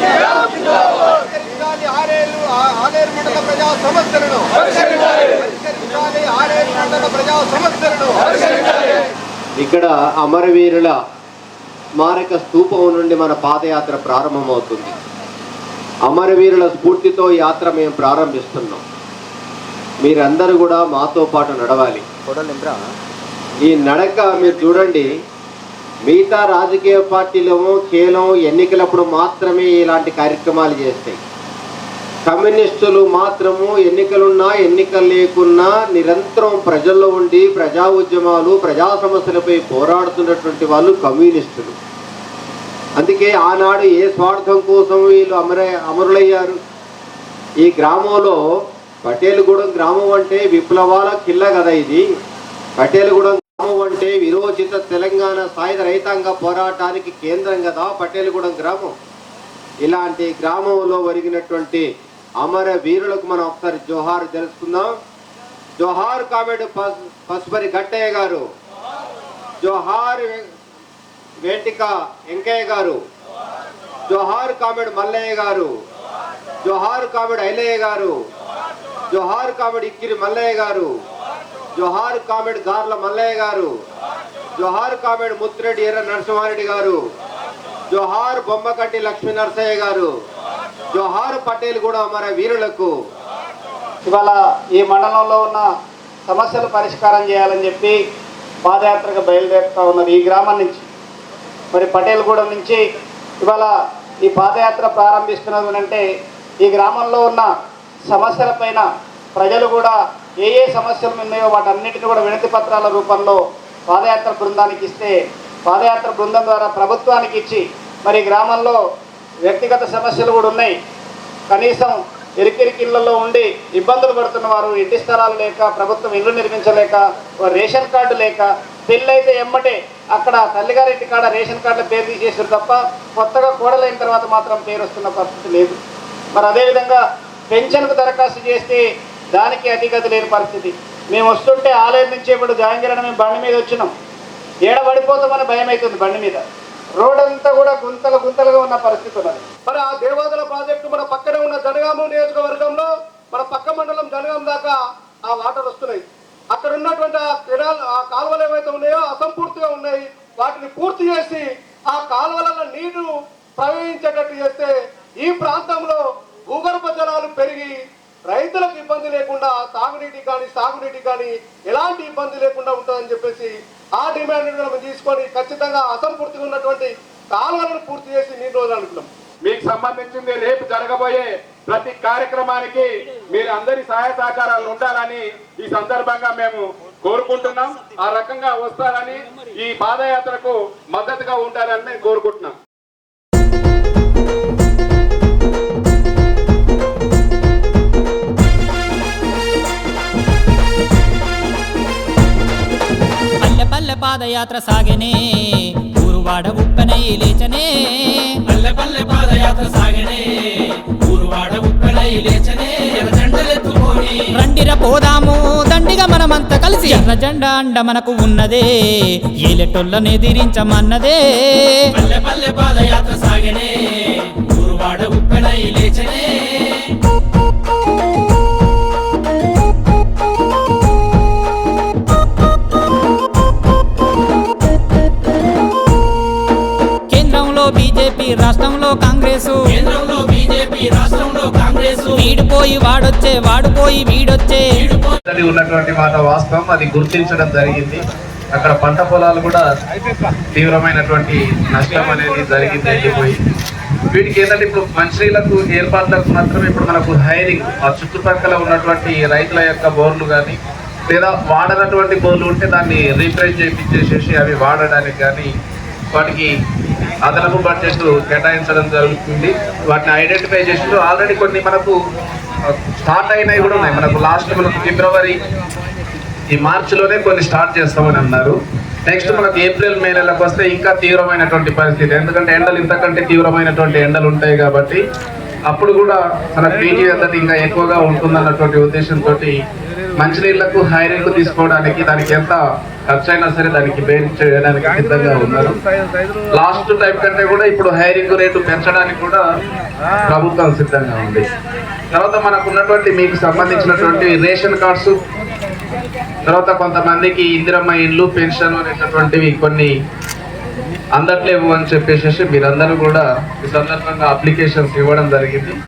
పరిష్కరించాలి ఆరేలు ఆ- ఆలేరు మండల ప్రజా సమస్యలను. పరిష్కరించాలి ఆరేలు మండల ప్రజా సమస్యలను. ఇక్కడ అమరవీరుల స్మారక స్తూపం నుండి మన పాదయాత్ర ప్రారంభమవుతుంది. అమరవీరుల స్ఫూర్తితో యాత్ర మేము ప్రారంభిస్తున్నాం. మీరందరూ కూడా మాతో పాటు నడవాలి. ఈ నడక మీరు చూడండి. మిగతా రాజకీయ పార్టీలేమో కేవలం ఎన్నికలప్పుడు మాత్రమే ఇలాంటి కార్యక్రమాలు చేస్తాయి. కమ్యూనిస్టులు మాత్రము ఎన్నికలున్నా ఎన్నికలు లేకున్నా నిరంతరం ప్రజల్లో ఉండి ప్రజా ఉద్యమాలు ప్రజా సమస్యలపై పోరాడుతున్నటువంటి వాళ్ళు కమ్యూనిస్టులు. అందుకే ఆనాడు ఏ స్వార్థం కోసం వీళ్ళు అమర అమరులయ్యారు? ఈ గ్రామంలో పటేలుగూడెం గ్రామం అంటే విప్లవాల కిల్ల కదా ఇది. పటేలుగూడెం అంటే విరోచిత తెలంగాణ సాయుధ రైతాంగ పోరాటానికి కేంద్రం కదా పటేలగూడెం గ్రామం. ఇలాంటి గ్రామంలో ఒరిగినటువంటి అమర వీరులకు మనం ఒకసారి జోహార్ తెలుసుకుందాం. జోహార్ కామెడ్ పస్ పసుపరి గట్టయ్య గారు. జోహార్ వేటిక వెంకయ్య గారు. జోహార్ కామెడ్ మల్లయ్య గారు. జోహార్ కామెడ్ ఐలయ్య గారు. జోహార్ కామెడ్ ఇక్కిరి మల్లయ్య గారు. జోహార్ కామెడ్ గార్ల మల్లయ్య గారు జోహార్ కామెడ్ ముత్తిరెడ్డి ఎర్ర నరసింహారెడ్డి గారు జోహార్ బొమ్మకట్టి లక్ష్మీ నరసయ్య గారు జోహార్ పటేల్ కూడా మన వీరులకు ఇవాళ ఈ మండలంలో ఉన్న సమస్యలు పరిష్కారం చేయాలని చెప్పి పాదయాత్రకు బయలుదేరుతా ఉన్నారు ఈ గ్రామం నుంచి. మరి పటేల్గూడెం నుంచి ఇవాళ ఈ పాదయాత్ర ప్రారంభిస్తున్నది అంటే ఈ గ్రామంలో ఉన్న సమస్యలపైన ప్రజలు కూడా ఏ ఏ సమస్యలు ఉన్నాయో వాటన్నిటిని కూడా వినతి పత్రాల రూపంలో పాదయాత్ర బృందానికి ఇస్తే పాదయాత్ర బృందం ద్వారా ప్రభుత్వానికి ఇచ్చి మరి గ్రామంలో వ్యక్తిగత సమస్యలు కూడా ఉన్నాయి. కనీసం ఇరికిరికిళ్ళలో ఉండి ఇబ్బందులు పడుతున్న వారు ఇంటి స్థలాలు లేక ప్రభుత్వం ఇల్లు నిర్మించలేక రేషన్ కార్డు లేక పెళ్ళైతే ఎమ్మటే అక్కడ తల్లిగారింటి కాడ రేషన్ కార్డుల పేరు తీసేసారు తప్ప కొత్తగా కోడలైన తర్వాత మాత్రం పేరు వస్తున్న పరిస్థితి లేదు. మరి అదేవిధంగా పెన్షన్కు దరఖాస్తు చేస్తే దానికి అధిగతి లేని పరిస్థితి. మేము వస్తుంటే ఆలయం నుంచి ఇప్పుడు జాయింగిరణ మేము బండి మీద వచ్చినాం. ఏడ పడిపోతామని భయం అవుతుంది బండి మీద. రోడ్ అంతా కూడా గుంతలు గుంతలుగా ఉన్న పరిస్థితి ఉన్నది. మరి ఆ దేవాదుల ప్రాజెక్టు మన పక్కనే ఉన్న జనగామ నియోజకవర్గంలో మన పక్క మండలం జనగాం దాకా ఆ వాటర్ వస్తున్నాయి. అక్కడ ఉన్నటువంటి ఆ కెనాల్ ఆ కాలువలు ఏవైతే ఉన్నాయో అసంపూర్తిగా ఉన్నాయి. వాటిని పూర్తి చేసి ఆ కాలువలలో నీరు ప్రవహించేటట్టు చేస్తే ఈ ప్రాంతంలో భూగర్భ జలాలు పెరిగి రైతులకు ఇబ్బంది లేకుండా సాగునీటి కానీ సాగునీటి కానీ ఎలాంటి ఇబ్బంది లేకుండా ఉంటుందని చెప్పేసి ఆ డిమాండ్ మనం తీసుకొని ఖచ్చితంగా అసంపూర్తిగా ఉన్నటువంటి కాలువలను పూర్తి చేసి నీరు రోజులు అనుకున్నాం మీకు సంబంధించింది రేపు జరగబోయే ప్రతి కార్యక్రమానికి మీరు అందరి సహాయ సహకారాలు ఉండాలని ఈ సందర్భంగా మేము కోరుకుంటున్నాం. ఆ రకంగా వస్తారని ఈ పాదయాత్రకు మద్దతుగా ఉంటారని మేము కోరుకుంటున్నాం. పాదయాత్ర సాగనే. ఊరువాడ ఉప్పెనై లేచనే. పల్లె పల్లె పాదయాత్ర సాగనే. ఊరువాడ ఉప్పెనై లేచనే. రండిర పోదాము దండిగా మనమంతా కలిసి. ఎర్ర జెండా అండ మనకు ఉన్నదే. ఏలెటొల్లని ఎదిరించమన్నదే. పల్లె పల్లె పాదయాత్ర సాగనే. ఊరువాడ ఉప్పెనై లేచనే. బీజేపీ రాష్ట్రంలో కాంగ్రెస్. కేంద్రంలో బీజేపీ రాష్ట్రంలో కాంగ్రెస్ వీడిపోయి వాడొచ్చే వాడిపోయి వీడొచ్చే. ఉన్నటువంటి మాట వాస్తవం అది గుర్తించడం జరిగింది. అక్కడ పంట పొలాలు కూడా తీవ్రమైనటువంటి నష్టం అనేది జరిగింది వెళ్ళిపోయి వీటికి ఏంటంటే ఇప్పుడు మంచినీళ్ళకు ఏర్పాట్లకు మాత్రం ఇప్పుడు మనకు హైరింగ్ ఆ చుట్టుపక్కల ఉన్నటువంటి రైతుల యొక్క బోర్లు కానీ లేదా వాడనటువంటి బోర్లు ఉంటే దాన్ని రీప్లేస్ చేయించేసేసి అవి వాడడానికి కానీ వాటికి అదనపు బడ్జెట్ కేటాయించడం జరుగుతుంది. వాటిని ఐడెంటిఫై చేసి ఆల్రెడీ కొన్ని మనకు స్టార్ట్ అయినవి కూడా ఉన్నాయి. మనకు లాస్ట్ మనకు ఫిబ్రవరి ఈ మార్చిలోనే కొన్ని స్టార్ట్ చేస్తామని అన్నారు. నెక్స్ట్ మనకు ఏప్రిల్ మే నెలకు వస్తే ఇంకా తీవ్రమైనటువంటి పరిస్థితి. ఎందుకంటే ఎండలు ఇంతకంటే తీవ్రమైనటువంటి ఎండలు ఉంటాయి కాబట్టి అప్పుడు కూడా మన పీజీ అంతటి ఇంకా ఎక్కువగా ఉంటుందన్నటువంటి ఉద్దేశంతో మంచినీళ్ళకు హైరింగ్ తీసుకోవడానికి దానికి ఎంత ఖర్చు అయినా సరే దానికి బేర్ చేయడానికి సిద్ధంగా ఉన్నారు. లాస్ట్ టైం కంటే కూడా ఇప్పుడు హైరింగ్ రేటు పెంచడానికి కూడా ప్రభుత్వం సిద్ధంగా ఉంది. తర్వాత మనకు ఉన్నటువంటి మీకు సంబంధించినటువంటి రేషన్ కార్డ్స్ తర్వాత కొంతమందికి ఇందిరమ్మ ఇండ్లు పెన్షన్ అనేటటువంటివి కొన్ని అందట్లేవు అని చెప్పేసి మీరందరూ కూడా ఈ సందర్భంగా అప్లికేషన్స్ ఇవ్వడం జరిగింది.